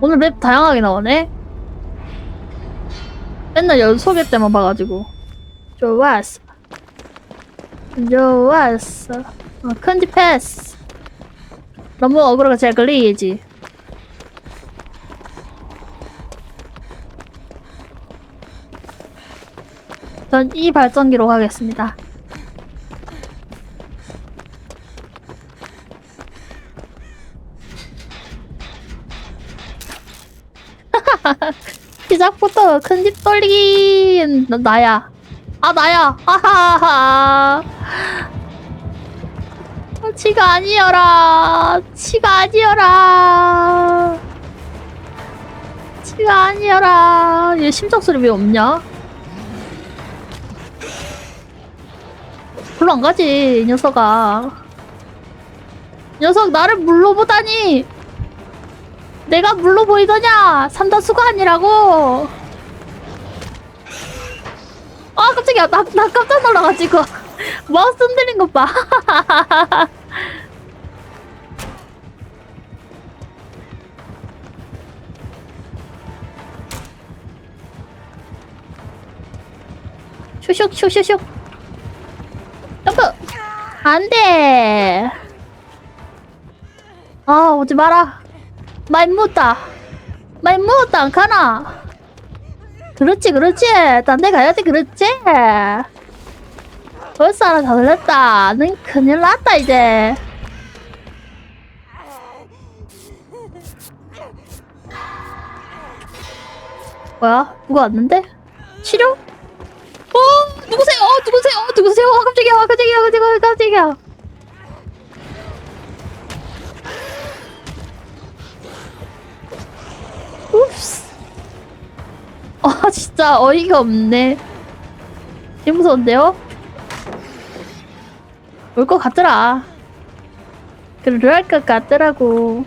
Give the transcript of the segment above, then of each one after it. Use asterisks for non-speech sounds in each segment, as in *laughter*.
오늘 맵 다양하게 나오네. 맨날 연속일 때만 봐가지고. 좋았어. 좋았어. 어, 큰지 패스. 너무 어그로가 잘 걸리지. 전 이 발전기로 가겠습니다. 큰 집 돌리기 나- 나야. 아 나야. 아하하. 치가 아니여라. 치가 아니여라. 치가 아니여라. 얘 심장 소리 왜 없냐? 별로 안 가지 이 녀석아. 이 녀석 나를 물로 보다니. 내가 물로 보이더냐? 삼다수가 아니라고. 아 깜짝이야. 나, 나 깜짝 놀라가지고 *laughs* 마우스 흔들린 것 봐. *laughs* 슈슉 슈슈슉 점프! 안돼! 아 오지 마라. 말 못다. 말 못다 안 가나 그렇지 그렇지. 딴 데 가야지 그렇지. 벌써 하나 다 들렸다. 는 큰일 났다 이제. 뭐야? 누가 왔는데? 치료? 어 누구세요? 어, 누구세요? 어, 누구세요? 어, 깜짝이야. 어, 깜짝이야. 깜짝이야. 깜짝이야 아 진짜 어이가 없네. 되게 무서운데요? 올 것 같더라. 그럴 것 같더라고.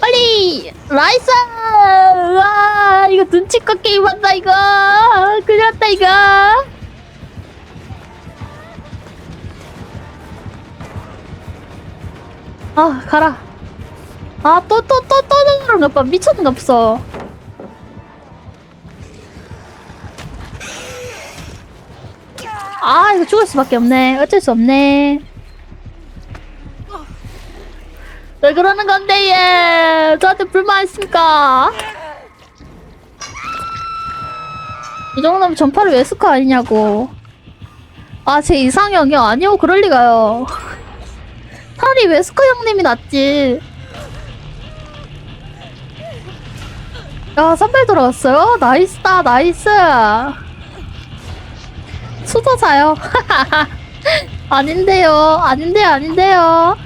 빨리! 라이스 와 이거 눈치껏 게임한다 이거. 큰일 났다 이거 아 가라. 아 또 또또또 그런가 봐 미쳤는가 없어. 아 이거 죽을 수밖에 없네. 어쩔 수 없네. 왜 그러는 건데 얘? 저한테 불만 있습니까? 이 정도면 전파를 왜 스카 아니냐고. 아 제 이상형이요? 아니요 그럴 리가요 차라리 웨스커 형님이 낫지. 야, 선발 들어왔어요? 나이스다, 나이스. 수도사요. *laughs* 아닌데요, 아닌데요, 아닌데요.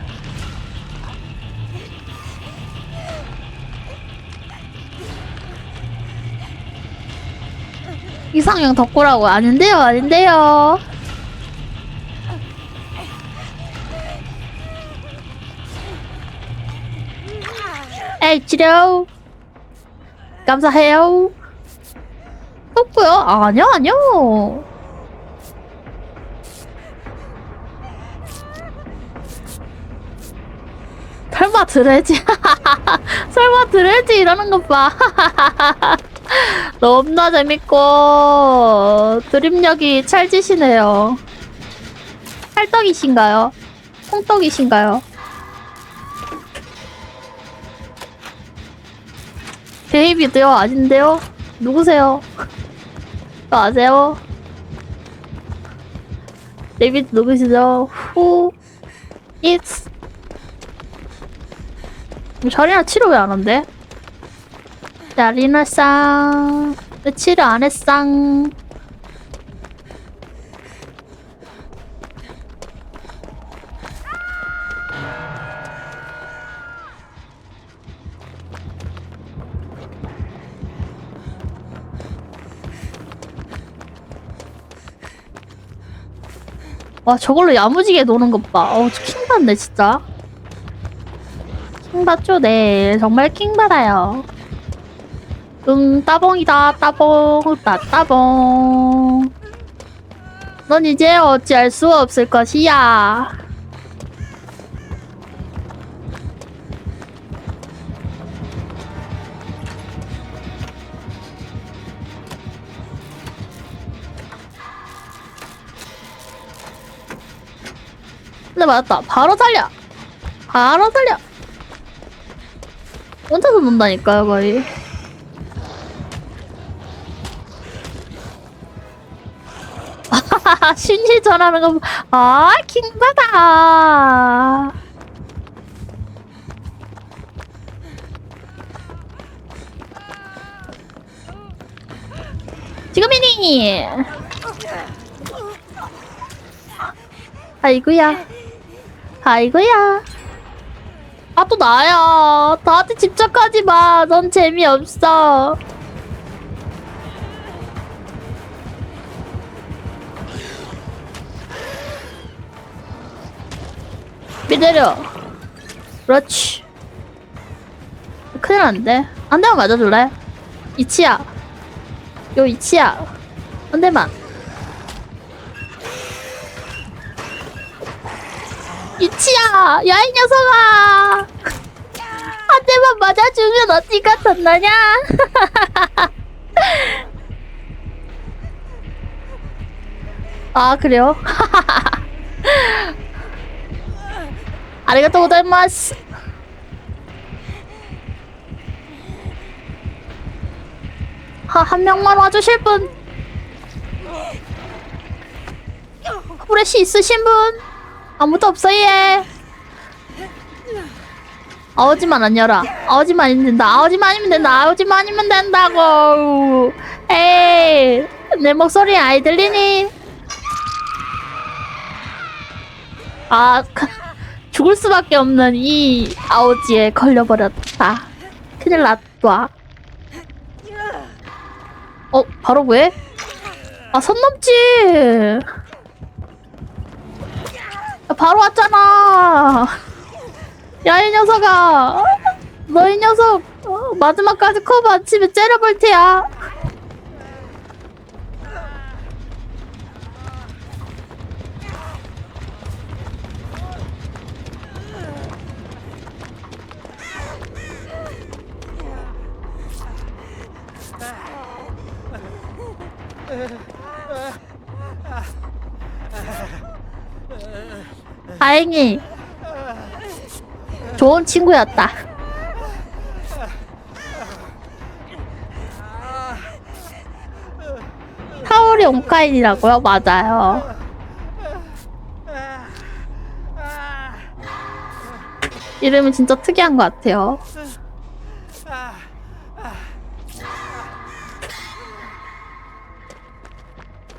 이상형 덕구라고 아닌데요, 아닌데요. 에이 치료 감사해요 덕구요? 아니요 아니요 설마 들을지 설마 들을지 이러는 것봐 너무나 재밌고. 드립력이 찰지시네요. 찰떡이신가요? 홍떡이신가요? 데이비드요? 아닌데요? 누구세요? *laughs* 저 아세요? 데이비드 누구시죠? Who is 자리나 치료 왜 안 한대? 자리나 쌍. 왜 치료 안 했쌍? 와 저걸로 야무지게 노는 것 봐. 어우 킹 받네 진짜. 킹 받죠? 네 정말 킹 받아요. 음 따봉이다 따봉 따 따봉. 넌 이제 어찌할 수 없을 것이야. 근데 맞았다. 바로 살려. 바로 살려. 혼자서 논다니까요, 거의. *laughs* 신실 전하는 거, 보- 아, 킹받아. 지금이니! 아이고야. 아이고야. 아, 또 나야. 나한테 집착하지 마. 넌 재미없어. 비대려. 그렇지. 큰일 났는데. 한 대만 맞아줄래? 이치야. 요 이치야. 한 대만. 이치야! 야, 이 녀석아! 한 대만 맞아주면 어디가 덧나냐? *laughs* 아, 그래요? *laughs* 아리가또 고자이마스. 하, 한 명만 와주실 분. 후레쉬 있으신 분? 아무도 없어, 얘. 아오지만 안 열어. 아오지만 아니면 된다. 아오지만 아니면 된다. 아오지만 아니면 된다고. 에이, 내 목소리 아이 들리니? 아, 죽을 수밖에 없는 이 아오지에 걸려버렸다. 큰일 났다. 어, 바로 왜? 아, 선 넘지! 야, 바로 왔잖아! 야, 이 녀석아! 너 이 녀석, 어, 마지막까지 커버 안 치면 째려볼 테야! 다행히 좋은 친구였다. 타오리 온카인이라고요? 맞아요. 이름이 진짜 특이한 것 같아요.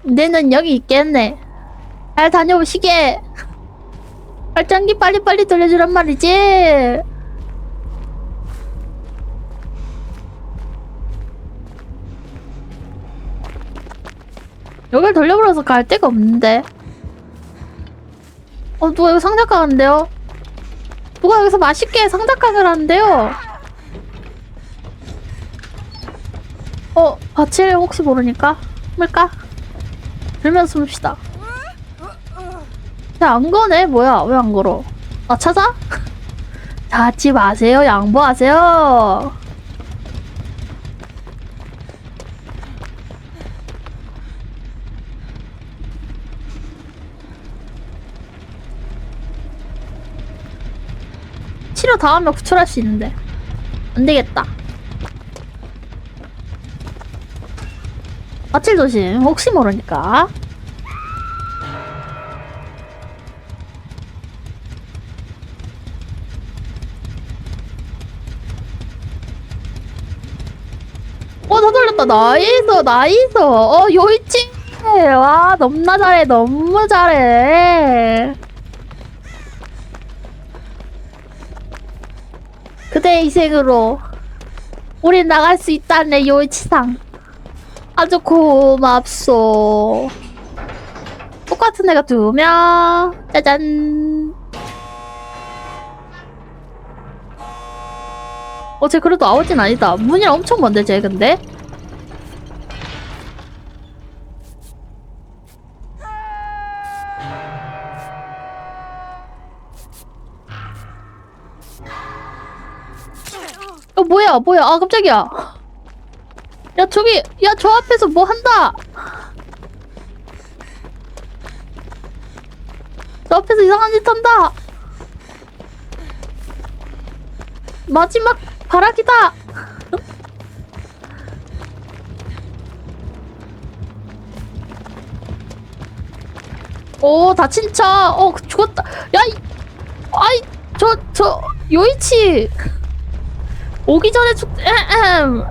내는 여기 있겠네. 잘 다녀오시게. 발전기 빨리빨리 돌려주란 말이지. 여길 돌려버려서 갈 데가 없는데. 어, 누가 여기 상자가 하는데요? 누가 여기서 맛있게 상자각을 하는데요? 어, 바칠 혹시 모르니까? 숨을까? 들면서 숨읍시다. 야, 안 거네? 뭐야? 왜 안 걸어? 아, 찾아? *laughs* 찾지 마세요. 양보하세요. 치료 다음에 구출할 수 있는데. 안 되겠다. 아칠 조심. 혹시 모르니까. 나이스, 나이스. 어, 요이치. 와, 너무나 잘해. 너무 잘해. 그대의 희생으로 우린 나갈 수 있다네, 요이치상. 아주 고맙소. 똑같은 애가 두 명. 짜잔. 어, 쟤 그래도 아웃진 아니다. 문이랑 엄청 먼데, 쟤 근데? 뭐야 뭐야? 아 깜짝이야. 야 저기 야 저 앞에서 뭐 한다! 저 앞에서 이상한 짓 한다! 마지막 바라기다! 오 다친 차어 죽었다. 야 이, 아이 저 저 요이치 오기 전에 죽 에헴.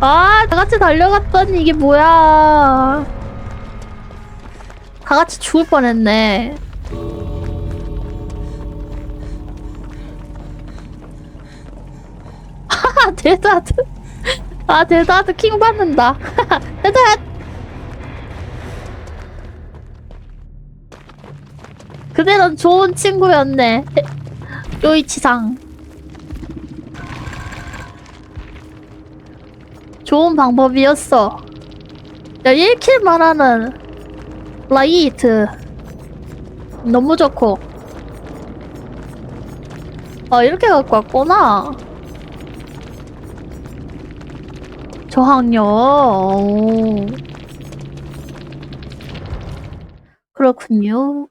아 다 같이 달려갔더니 이게 뭐야. 다 같이 죽을 뻔했네. 하하 데드하드. 아 데드하드 킹 받는다. *laughs* 데드하드. 그대는 좋은 친구였네 요이치상. 좋은 방법이었어. 야 1킬만 하는 라이트. 너무 좋고. 아 이렇게 갖고 왔구나. 저항력. 오. 그렇군요